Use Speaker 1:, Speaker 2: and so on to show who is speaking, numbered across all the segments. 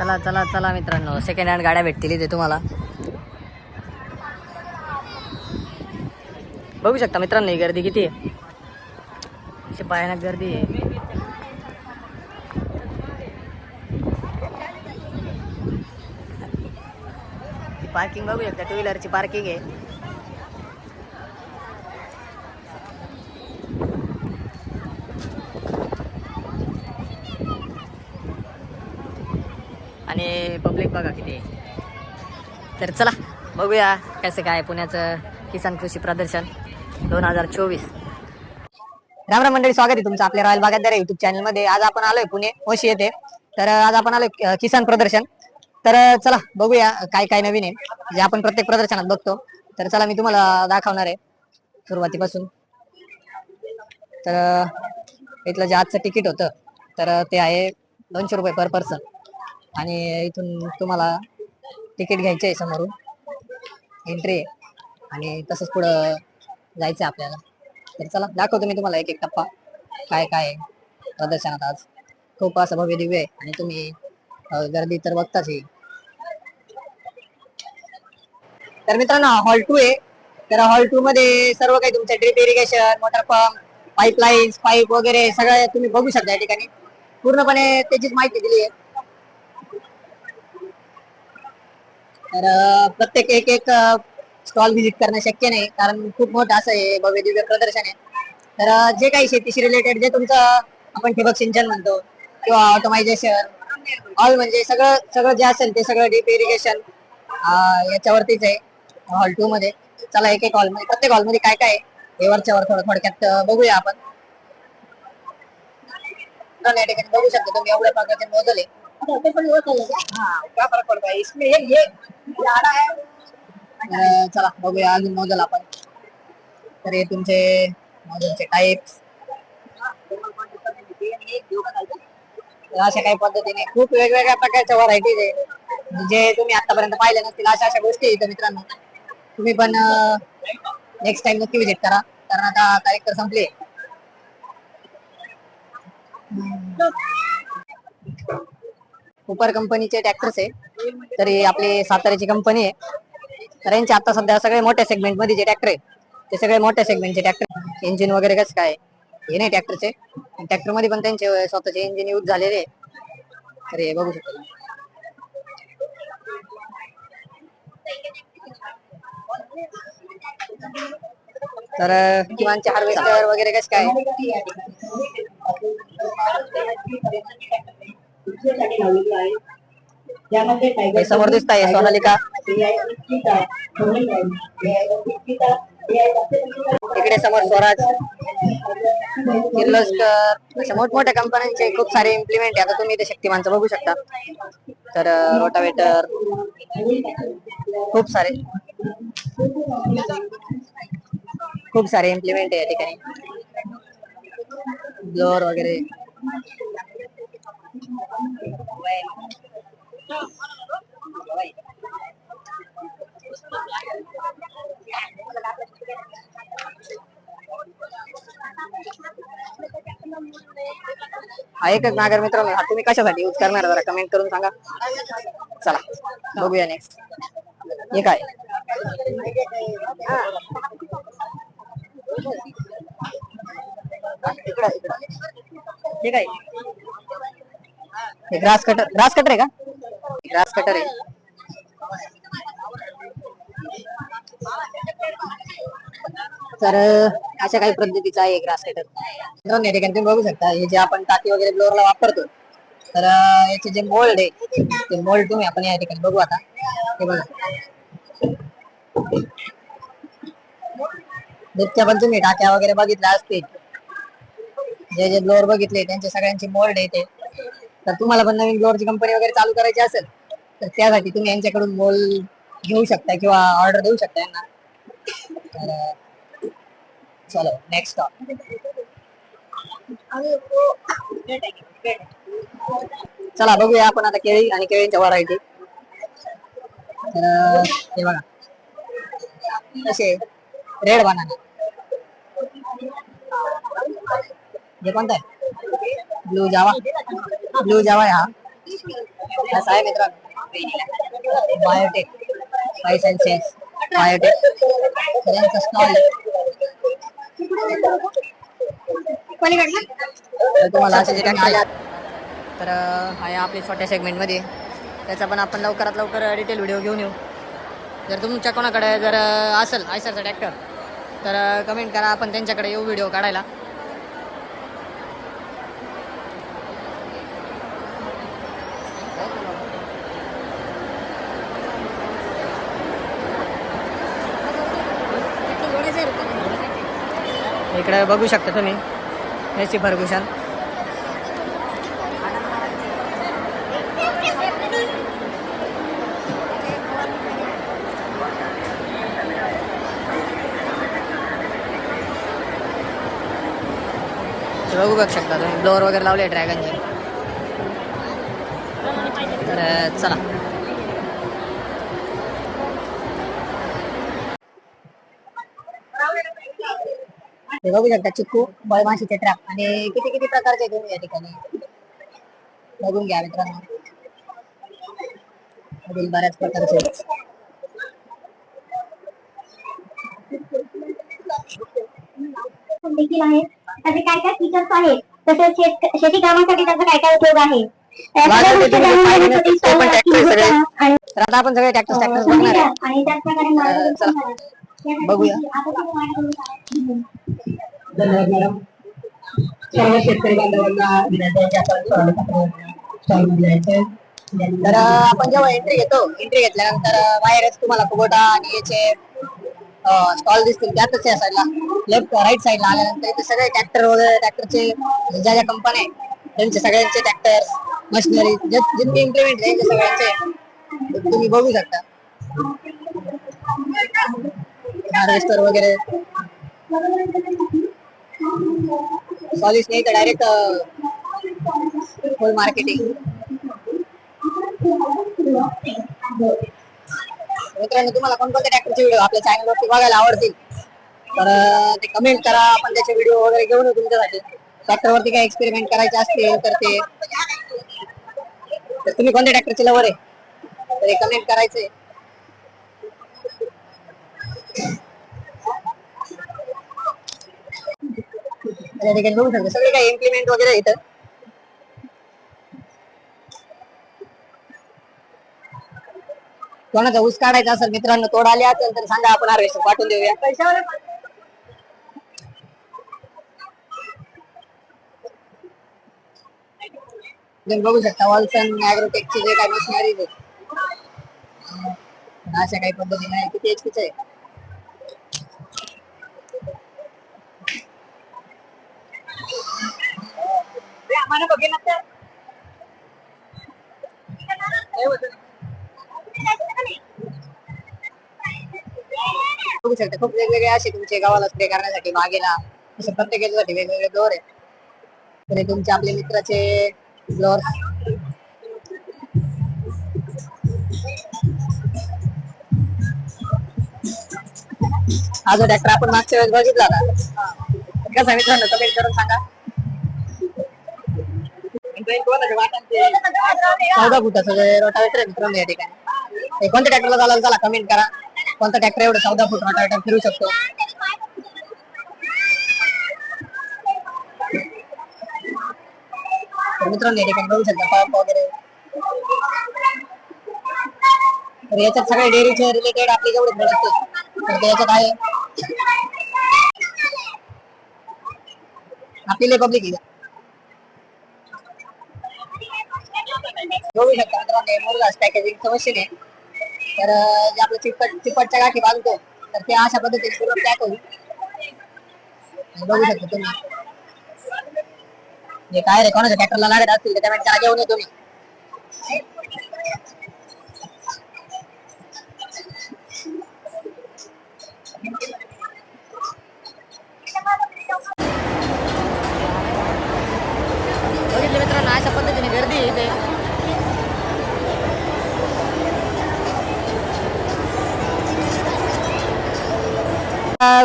Speaker 1: चला चला चला मित्रांनो. सेकंड हँड गाड्या भेटतील इथे तुम्हाला. बघू शकता मित्रांनो ही गर्दी किती आहे? अशी भयानक गर्दी आहे. पार्किंग बघू शकता टू व्हीलरची पार्किंग आहे. आणि पब्लिक बघा किती. तर चला बघूया कसं काय पुण्याचं किसान कृषी प्रदर्शन दोन हजार चोवीस. राम राम मंडळी स्वागत आहे तुमचं आपल्या रॉयल बागायतदार युट्यूब चॅनलमध्ये. आज आपण आलोय पुणे ओशी येथे. तर आज आपण आलोय किसान प्रदर्शन. तर चला बघूया काय काय नवीन आहे. जे आपण प्रत्येक प्रदर्शनात बघतो. तर चला मी तुम्हाला दाखवणार आहे सुरुवातीपासून. तर इथलं जे आजचं तिकीट होतं तर ते आहे दोनशे रुपये पर पर्सन आणि इथून तुम्हाला तिकीट घ्यायची आहे समोरून. एंट्री आहे. आणि तसंच पुढं जायचं आपल्याला. तर चला दाखवतो मी तुम्हाला एक एक टप्पा. काय काय प्रदर्शनात आज. खूप असं भव्य दिव्य आहे. आणि तुम्ही गर्दी तर बघताच येईल. तर मित्रांनो हॉल टू आहे. तर हॉल टू मध्ये सर्व काही तुमचं drip irrigation water pump pipelines pipe वगैरे सगळं तुम्ही बघू शकता या ठिकाणी. पूर्णपणे त्याचीच माहिती दिली आहे. तर प्रत्येक एक एक स्टॉल व्हिजिट करणं शक्य नाही कारण खूप मोठं असं आहे भव्य दिव्य प्रदर्शन आहे. तर जे काही शेतीशी रिलेटेड जे तुमचं आपण ठिबक सिंचन म्हणतो किंवा ऑटोमायझेशन ऑल म्हणजे सगळं सगळं जे असेल ते सगळं डीप इरिगेशन याच्यावरतीच आहे हॉल टू मध्ये. चला एक एक हॉलमध्ये प्रत्येक हॉलमध्ये काय काय आहे? हे वरच्या वर थोडं थोडक्यात बघूया आपण. या ठिकाणी बघू शकता तुम्ही एवढ्या प्रकारचे मोजल. आहे हाँ, क्या फर्क पड़ता इसमें ये चला बघूया अजून मोजल आपण. तर हे तुमचे मोजलचे टाईप्स अशा काही पद्धतीने खूप वेगवेगळ्या प्रकारच्या व्हरायटीज आहे जे तुम्ही आतापर्यंत पाहिल्या नसतील अशा अशा गोष्टी इथं मित्रांनो. तुम्ही पण नेक्स्ट टाइम नक्की विजिट करा. कारण आता तारीख तर संपली. कुपर कंपनीचे ट्रॅक्टर्स आहे. तर हे आपली साताऱ्याची कंपनी आहे. तर यांचे आता सध्या सगळे मोठ्या सेगमेंटमध्ये जे ट्रॅक्टर आहे ते सगळे मोठ्या सेगमेंटचे ट्रॅक्टर इंजिन वगैरे कसं काय हे नाही ट्रॅक्टरचे ट्रॅक्टरमध्ये पण त्यांचे स्वतःचे इंजिन यूज झालेले आहे. तर हे बघू शकतो. तर किमानचे हार्वेस्टर वगैरे कसं काय समोर दिसत आहे सोनालिका इकडे समोर स्वराज. किर्लोस्कर. अशा मोठमोठ्या कंपन्यांचे खूप सारे इम्प्लिमेंट आहे. आता तुम्ही इथे शक्तिमानचं बघू शकता. तर रोटावेटर खूप सारे. खूप सारे इम्प्लिमेंट आहे या ठिकाणी. ब्लोअर वगैरे. हा एकच नागर मित्रांनो. हा तुम्ही कशासाठी यूज करणार जरा कमेंट करून सांगा. चला बघूया नेक्स्ट हे काय? ठीक आहे हे काय? हे ग्रास कटर ग्रास कटर आहे का? ग्रास कटर आहे. तर अशा काही पद्धतीचा आहे ग्रास कटर. या ठिकाणी तुम्ही बघू शकता हे जे आपण टाकी वगैरे ब्लोअरला वापरतो तर याचे जे मोल्ड आहे ते मोल्ड तुम्ही आपण या ठिकाणी बघू आता. हे बघा. जितक्या पण तुम्ही टाक्या वगैरे बघितल्या असतील जे जे ब्लोअर बघितले त्यांचे सगळ्यांचे मोल्ड आहे ते. तर तुम्हाला पण नवीन ब्लोअरची कंपनी वगैरे चालू करायची असेल तर त्यासाठी तुम्ही यांच्याकडून मोल घेऊ शकता किंवा ऑर्डर देऊ शकता यांना. तर चलो नेक्स्ट स्टॉप चला बघूया आपण आता केळी आणि केळींच्या व्हरायटी तर हे बघा. कसे रेड बनाना हे कोणता आहे? ब्लू जावा ब्लू जावा आहे हा. असं आहे मित्रांनो. Biotech spice and sense biotech stall तुम्हाला असे जे काही आल्यात तर आहे आपली छोट्या सेगमेंटमध्ये त्याचा पण आपण लवकरात लवकर डिटेल व्हिडिओ घेऊन येऊ. जर तुमच्या कोणाकडे जर असेल आयसरचा ट्रॅक्टर तर कमेंट करा. आपण त्यांच्याकडे येऊ व्हिडिओ काढायला. इकडे बघू शकता तुम्ही. मेसी फर्ग्युशन बघू बघ शकता तुम्ही. ब्लोअर वगैरे लावले ड्रॅगनचे तर चला. हे बघू शकता चिक्कू बळमाशीचे ट्रॅप आणि किती किती प्रकारचे तुम्ही या ठिकाणी? बघून घ्या मित्रांनो. अजून बऱ्याच प्रकारचे.
Speaker 2: देखील आहेत त्याचे काय काय फीचर्स आहेत? तसेच शेत- शेती कामासाठी त्याचा काय काय उपयोग आहे? सगळ्या गोष्टी जाणून घेण्यासाठी
Speaker 1: tractor सगळे.
Speaker 2: होता आणि
Speaker 1: तर आता आपण सगळे ट्रॅक्टर ट्रॅक्टर
Speaker 2: संधी
Speaker 1: बघणार
Speaker 2: द्या
Speaker 1: आहे.
Speaker 2: आणि त्याचप्रकारे मार्गदर्शन.
Speaker 1: बघूया.
Speaker 3: धन्यवाद मॅडम सर्व शेतकरी बांधवांना विनंती आपण स्टॉलमध्ये जायचंय
Speaker 1: तर आपण जेव्हा एंट्री घेतो एंट्री घेतल्यानंतर बाहेरच तुम्हाला कुबोटा आणि याचे स्टॉल दिसतील त्यातच या साईडला लेफ्ट राईट साईडला आल्यानंतर इथे सगळे ट्रॅक्टर वगैरे ट्रॅक्टरचे ज्या ज्या कंपन्या आहेत त्यांचे सगळ्यांचे ट्रॅक्टर मशिनरी जितके इम्प्लिमेंट त्यांचे सगळ्यांचे तुम्ही बघू शकता. हार्वेस्टर वगैरे. सॉलिस नाही तर डायरेक्ट फुल मार्केटिंग मित्रांनो तुम्हाला कोणकोणत्या ट्रॅक्टरचे व्हिडिओ आपल्या चॅनलवरती बघायला आवडतील? तर ते कमेंट करा. आपण त्याचे व्हिडिओ वगैरे घेऊन येऊ तुमच्यासाठी. ट्रॅक्टरवरती काय एक्सपेरिमेंट करायचे असतील तर ते. तर तुम्ही कोणत्या ट्रॅक्टरचे लवर आहे? तर हे कमेंट करायचे या ठिकाणी बघू शकतो. सगळे काही इम्प्लिमेंट वगैरे इथं. कोणाचा ऊस काढायचा असेल मित्रांनो तोड आले असेल तर सांगा आपण हार्वेस्टर पाठवून देऊया. तुम्ही बघू शकता वॉल्सन ऍग्रोटेकचे जे काही मशिनरी आहेत. अशा काही पद्धतीने आहे. किती एचपीच आहे. बघेन बघू शकता खूप वेगवेगळे असे तुमचे गावाला स्प्रे करण्यासाठी बागेला असे प्रत्येक याच्यासाठी वेगवेगळे फ्लोअर आहेत. तरी तुमचे आपले मित्राचे फ्लोअर हा जो ट्रॅक्टर आपण मागच्या वेळेस बघितला होता कसा मित्रांनो कमेंट करून सांगा. चौदा फुटाचं जे रोटावेटर आहे मित्रांनो या ठिकाणी. कोणत्या ट्रॅक्टरला चालाल चला कमेंट करा. कोणता ट्रॅक्टर एवढं चौदा फूट रोटावेटर फिरू शकतो? मित्रांनो या ठिकाणी बघू शकता पंप वगैरे. तर याच्यात सगळे डेअरीचे रिलेटेड आपले जेवढे प्रोडक्ट शकते तर ते याच्यात आहे. आपली पब्लिक आहे. बघू शकता मित्रांनो हे मुरगास पॅकेजिंग मशीन आहे तर जे आपलं चिपट चिपटच्या गाठी बांधतो तर ते अशा पद्धतीने पूर्ण पॅक होईल. बघू शकता तुम्ही. हे काय रे कोणाच्या ट्रॅक्टरला लागत असतील तर त्यामुळे त्याला घेऊन येतो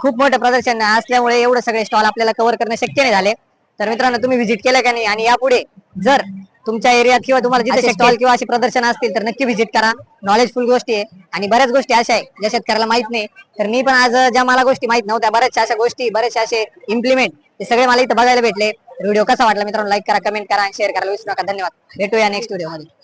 Speaker 1: खूप मोठं प्रदर्शन असल्यामुळे एवढं सगळे स्टॉल आपल्याला कव्हर करणं शक्य नाही झाले. तर मित्रांनो तुम्ही व्हिजिट केलं का नाही? आणि यापुढे जर तुमच्या एरियात किंवा तुम्हाला जिथे स्टॉल किंवा अशी प्रदर्शन असतील तर नक्की व्हिजिट करा. नॉलेजफुल गोष्टी आहे. आणि बऱ्याच गोष्टी अशा आहे ज्या शेतकऱ्याला माहीत नाही. तर मी पण आज ज्या मला गोष्टी माहीत नव्हत्या बऱ्याचशा अशा गोष्टी बरेचशा असे इम्प्लिमेंट हे सगळे मला इथं बघायला भेटले. व्हिडिओ कसा वाटला मित्रांनो? लाईक करा कमेंट करा आणि शेअर करायला विसरू नका. धन्यवाद. भेटूया नेक्स्ट व्हिडिओमध्ये मध्ये.